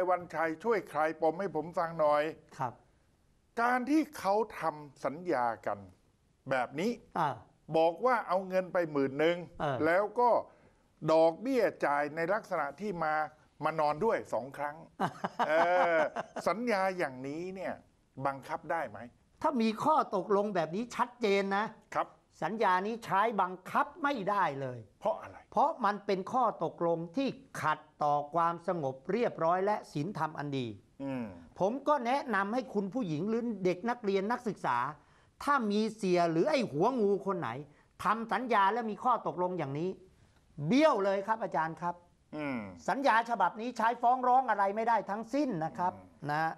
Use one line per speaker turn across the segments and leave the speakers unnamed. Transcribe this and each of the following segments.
ายวันชัยช่วยคลายปมให้ผมฟังหน่อย
ครับ
การที่เขาทำสัญญากัน แบบนี้
อ่า
บอกว่าเอาเงินไปหมื่นหนึ่ง
เออ
แล้วก็ดอกเบี้ยจ่ายในลักษณะที่มามานอนด้วยสองครั้ง เออ สัญญาอย่างนี้เนี่ยบังคับได้ไหม
ถ้ามีข้อตกลงแบบนี้ชัดเจนนะ
ครับ
สัญญานี้ใช้บังคับไม่ได้เลย
เพราะอะไร
เพราะมันเป็นข้อตกลงที่ขัดต่อความสงบเรียบร้อยและศีลธรรมอันดี
อืม
ผมก็แนะนำให้คุณผู้หญิงหรือเด็กนักเรียนนักศึกษา ถ้ามีเสียหรือไอ้หัวงูคนไหนทำสัญญาและมีข้อตกลงอย่างนี้ เบี้ยวเลยครับอาจารย์ครับ
อืม
สัญญาฉบับนี้ใช้ฟ้องร้องอะไรไม่ได้ทั้งสิ้นนะครับนะ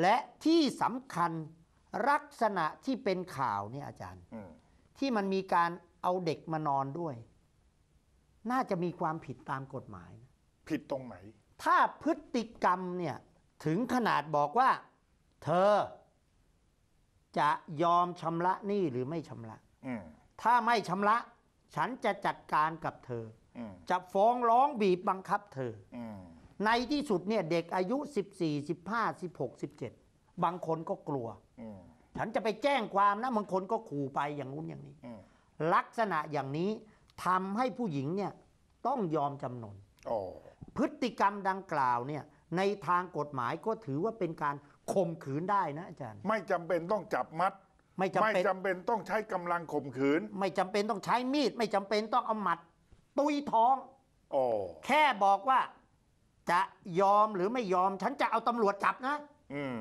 และที่สำคัญลักษณะที่เป็นข่าวเนี่ยอาจารย์
อืม
ที่มันมีการเอาเด็กมานอนด้วย น่าจะมีความผิดตามกฎหมายนะ
ผิดตรงไหน
ถ้าพฤติกรรมเนี่ยถึงขนาดบอกว่า เธอ จะยอมชำระหนี้หรือไม่ชำระ
อืม
ถ้าไม่ชำระ ฉันจะจัดการกับเธอ
อืม
จะฟ้องร้องบีบบังคับเธอ
อืม
ในที่สุดเนี่ยเด็กอายุ 14 15 16 17 บางคนก็กลัว
อืม
ฉันจะไปแจ้งความนะบางคนก็ขู่ไปอย่างนู้นอย่างนี้
อืม
ลักษณะอย่างนี้ ทำให้ผู้หญิงเนี่ยต้องยอมจำนน
อ๋อ
พฤติกรรมดังกล่าวเนี่ยในทางกฎหมายก็ถือว่าเป็นการข่มขืนได้นะอาจารย์
ไม่จำเป็นต้องจับมัด
ไม่จำ
ไม่
เป็น
จำเป็นต้องใช้กำลังข่มขืน
ไม่จำเป็นต้องใช้มีด ไม่จำเป็นต้องเอาหมัด ตุยท้อง
อ๋อ
แค่บอกว่าจะยอมหรือไม่ยอม ฉันจะเอาตำรวจจับนะ
อืม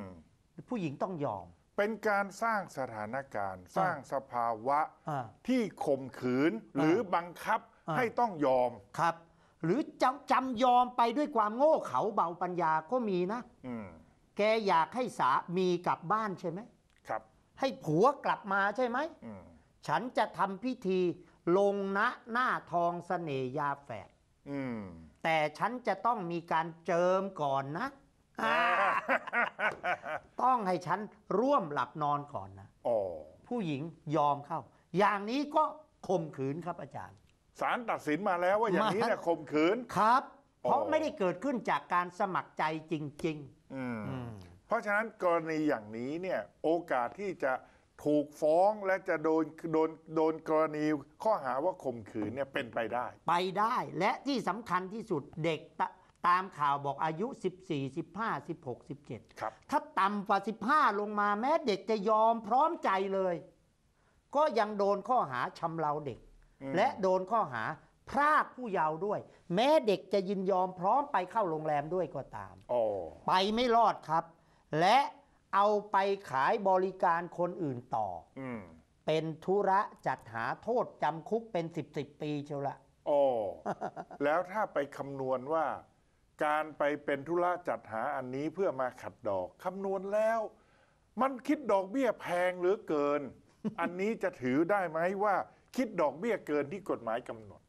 ผู้หญิงต้องยอม
เป็นการสร้างสถานการณ์ สร้างสภาวะ
อ่า
ที่ข่มขืนหรือบังคับ
อ่า
ให้ต้องยอม
ครับ หรือจำจำยอมไปด้วยความโง่เขลาเบาปัญญาก็มีนะ
อืม
แกอยากให้สามีกลับบ้านใช่ไหม
ครับ
ให้ผัวกลับมาใช่ไหม
อืม
ฉันจะทำพิธีลงนะหน้าทองเสน่ยาแฝด
อืม
แต่ฉันจะต้องมีการเจิมก่อนนะอ่า ต้องให้ฉันร่วมหลับนอนก่อนนะ
อ๋อ
ผู้หญิงยอมเข้า อย่างนี้ก็ข่มขืนครับอาจารย์
ศาลตัดสินมาแล้วว่าอย่างนี้
มา
เนี่ยข่มขืน
ครับ เพราะ
อ๋อ
ไม่ได้เกิดขึ้นจากการสมัครใจจริง
อืม
ๆอืม
เพราะฉะนั้นกรณีอย่างนี้เนี่ยโอกาสที่จะถูกฟ้องและจะโดนโดนโดนกรณีข้อหาว่าข่มขืนเนี่ยเป็นไปได้
ไปได้และที่สำคัญที่สุดเด็ก ตะตามข่าวบอกอายุ 14 15 16 17
ครับ
ถ้าต่ำกว่า 15 ลงมาแม้เด็กจะยอมพร้อมใจเลย ก็ยังโดนข้อหาชำเราเด็ก
อืม
และโดนข้อหาพรากผู้เยาว์ด้วย แม้เด็กจะยินยอมพร้อมไปเข้าโรงแรมด้วยก็ตาม
อ๋อ
ไปไม่รอดครับ และเอาไปขายบริการคนอื่นต่อ
อืม
เป็นธุระจัดหาโทษจำคุกเป็น 10 10ปีเชียวละ
อ๋อแล้วถ้าไปคำนวณว่า การไปเป็นธุระจัดหาอันนี้เพื่อมาขัดดอกคำนวณแล้ว มันคิดดอกเบี้ยแพงเหลือเกิน อันนี้จะถือได้ไหมว่าคิดดอกเบี้ยเกินที่กฎหมายกำหนด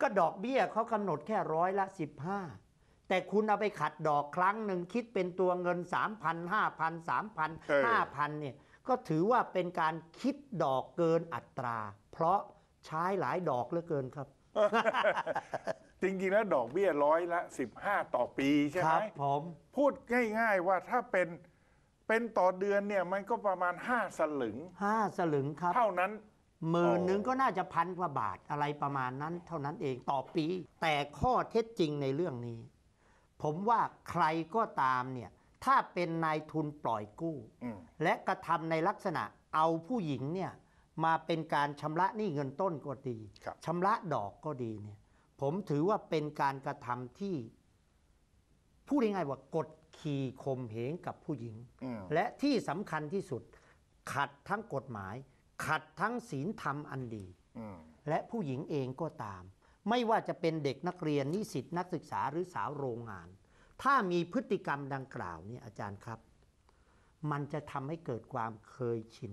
ก็ดอกเบี้ยเขากำหนดแค่ร้อยละ 15 แต่คุณเอาไปขัดดอกครั้งหนึ่งคิดเป็นตัวเงิน 3,000 5,000 3,000
เออ
5,000เนี่ยก็ถือว่าเป็นการคิดดอกเกินอัตรา เพราะใช้หลายดอกเหลือเกินครับ
จริงๆแล้วดอกเบี้ยร้อยละ 15 ต่อปีใช่
ค
ไหม
รับผม
พูดง่ายๆว่าถ้าเป็นเป็นต่อเดือนเนี่ยมันก็ประมาณ 5 สลึง
ห้าสลึงครับ
เท่านั้น
หมื่น
อ๋อ
หนึ่งก็น่าจะพันกว่าบาทอะไรประมาณนั้น เท่านั้นเองต่อปี แต่ข้อเท็จจริงในเรื่องนี้ ผมว่าใครก็ตามเนี่ย ถ้าเป็นนายทุนปล่อยกู้
อืม
และกระทำในลักษณะเอาผู้หญิงเนี่ยมาเป็นการชำระหนี้เงินต้นก็ดี
ครับ
ชำระดอกก็ดีเนี่ย ผมถือว่าเป็นการกระทำที่พูดง่ายๆว่ากดขี่ข่มเหงกับผู้หญิง
อืม
และที่สำคัญที่สุด ขัดทั้งกฎหมาย ขัดทั้งศีลธรรมอันดี
อืม
และผู้หญิงเองก็ตาม ไม่ว่าจะเป็นเด็กนักเรียนนิสิตนักศึกษาหรือสาวโรงงาน ถ้ามีพฤติกรรมดังกล่าวเนี่ยอาจารย์ครับ มันจะทำให้เกิดความเคยชิน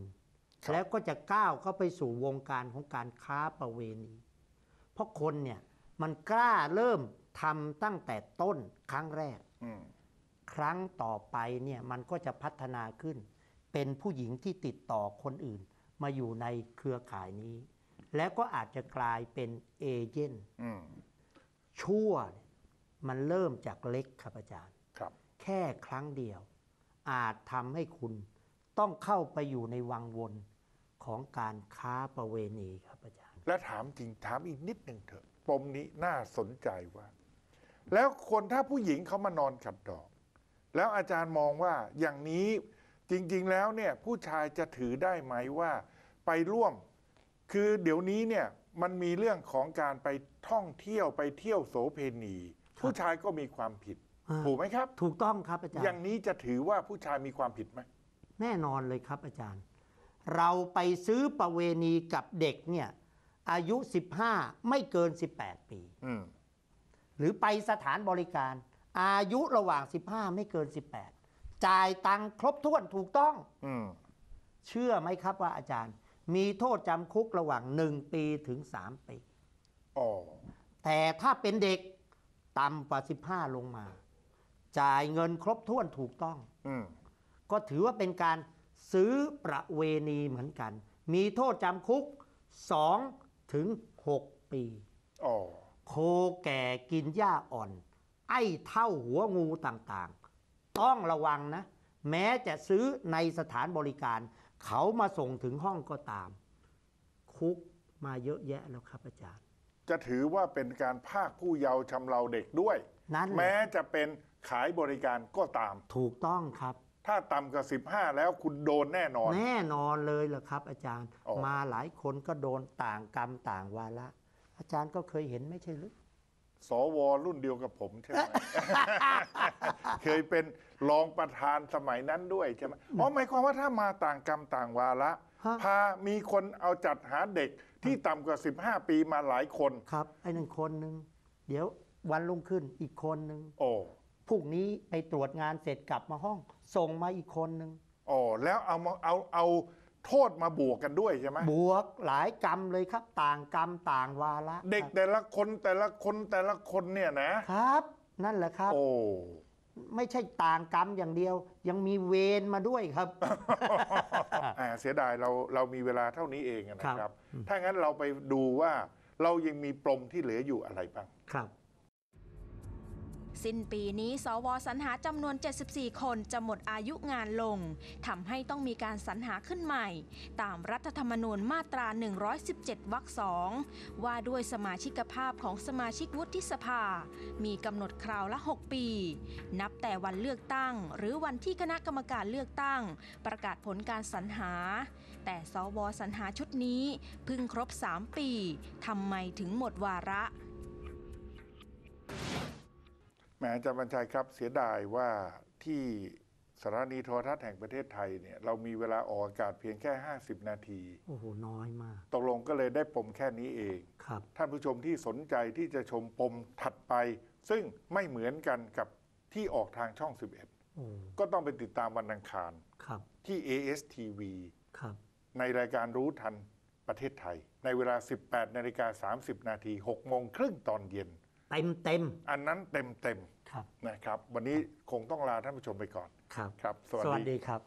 ครับ
แล้วก็จะก้าวเข้าไปสู่วงการของการค้าประเวณี เพราะคนเนี่ย มันกล้าเริ่มทำตั้งแต่ต้นครั้งแรก
อืม
ครั้งต่อไปเนี่ยมันก็จะพัฒนาขึ้น เป็นผู้หญิงที่ติดต่อคนอื่น มาอยู่ในเครือข่ายนี้ แล้วก็อาจจะกลายเป็นเอเจนต์
อืม
ชั่วเนี่ยมันเริ่มจากเล็กครับอาจารย์
ครับ
แค่ครั้งเดียว อาจทำให้คุณต้องเข้าไปอยู่ในวังวนของการค้าประเวณีครับอาจารย์
และถามจริงถามอีกนิดหนึ่งเถอะ ปมนี้น่าสนใจว่า แล้วคนถ้าผู้หญิงเขามานอนขัดดอก แล้วอาจารย์มองว่าอย่างนี้จริงๆแล้วเนี่ยผู้ชายจะถือได้ไหมว่าไปร่วม คือเดี๋ยวนี้เนี่ยมันมีเรื่องของการไปท่องเที่ยวไปเที่ยวโสเพณี
ครับ
ผู้ชายก็มีความผิด
อ่า
ถูกไหมครับ
ถูกต้องครับอาจาร
อย่าง
ย์
นี้จะถือว่าผู้ชายมีความผิดไหม
แน่นอนเลยครับอาจารย์ เราไปซื้อประเวณีกับเด็กเนี่ย อายุ 15 ไม่เกิน 18 ปี
อืม
หรือไปสถานบริการ อายุระหว่าง 15 ไม่เกิน 18 จ่ายตังค์ครบถ้วนถูกต้อง
อืม
เชื่อไหมครับว่าอาจารย์ มีโทษจำคุกระหว่าง 1 ปีถึง 3 ปี
อ๋อ
แต่ถ้าเป็นเด็กต่ำกว่า 15 ลงมา จ่ายเงินครบถ้วนถูกต้อง
อืม
ก็ถือว่าเป็นการซื้อประเวณีเหมือนกัน มีโทษจำคุก 2 ถึง 6 ปี
อ๋อ
โคแก่กินหญ้าอ่อน ไอ้เท่าหัวงูต่างๆ ต้องระวังนะ แม้จะซื้อในสถานบริการ เขามาส่งถึงห้องก็ตาม คุกมาเยอะแยะแล้วครับอาจารย์
จะถือว่าเป็นการภาคผู้เยาว์ชำเราเด็กด้วย
นั่นแห
แม้
ละ
จะเป็นขายบริการก็ตาม
ถูกต้องครับ
ถ้าต่ำกว่า15 แล้วคุณโดนแน่นอน
แน่นอนเลยเหรอครับ อาจารย์
อ๋อ
มาหลายคนก็โดนต่างกรรมต่างวาระ อาจารย์ก็เคยเห็นไม่ใช่หรือ
สวรุ่นเดียวกับผมใช่ไหม เคยเป็นรองประธานสมัยนั้นด้วยใช่ไหมอ๋อหมายความว่าถ้ามาต่างกรรมต่างวาระ
ฮะ
พามีคนเอาจัดหาเด็กที่ต่ำกว่า 15 ปีมาหลายคน
ครับ ไอ้นั่นคนหนึ่งเดี๋ยววันรุ่งขึ้นอีกคนหนึ่ง
โอ้
พรุ่งนี้ไปตรวจงานเสร็จกลับมาห้อง ส่งมาอีกคนหนึ่ง
โอ้แล้วเอามาเอาเอาโทษมาบวกกันด้วยใช่ไหม
บวกหลายกรรมเลยครับ ต่างกรรมต่างวาระ
เด็ก
ครับ
แต่ละคนแต่ละคนแต่ละคนเนี่ยนะ
ครับ นั่นแหละครับ
โอ้
ไม่ใช่ต่างกรรมอย่างเดียว ยังมีเวรมาด้วยครับ
อ่าเสียดายเราเรามีเวลาเท่านี้เองอะนะค
ครั
รับ
บ
ถ้างั้นเราไปดูว่าเรายังมีปมที่เหลืออยู่อะไรบ้าง
ครับ
สิ้นปีนี้สวสรรหาจำนวน 74 คนจะหมดอายุงานลงทำให้ต้องมีการสรรหาขึ้นใหม่ ตามรัฐธรรมนูญมาตรา 117 วรรคสองว่าด้วยสมาชิกภาพของสมาชิกวุฒิสภา มีกำหนดคราวละ 6 ปี นับแต่วันเลือกตั้ง หรือวันที่คณะกรรมการเลือกตั้ง ประกาศผลการสรรหา แต่สวสรรหาชุดนี้เพิ่งครบ 3 ปีทำไมถึงหมดวาระ
แหมอาจารย์บรรชัยครับเสียดายว่าที่สถานีโทรทัศน์แห่งประเทศไทยเนี่ยเรามีเวลาออกอากาศเพียงแค่ 50 นาที
โอ้โห น้อยมาก
ตกลงก็เลยได้ปมแค่นี้เอง
ครับ
ท่านผู้ชมที่สนใจที่จะชมปมถัดไป ซึ่งไม่เหมือนกันกับที่ออกทางช่อง
โอ้
11 ก็ต้องไปติดตามวันอังคาร
ครับ
ที่ ASTV
ครับ
ในรายการรู้ทันประเทศไทย ในเวลา 18นาฬิกา30 นาที6โมงครึ่งตอนเย็น
เต็มเต็ม
อันนั้นเต็ม
ๆครับ
ๆนะครับ วันนี้คงต้องลาท่านผู้ชมไปก่อน
ครับ
ครับ สวั
สวัสดีครับ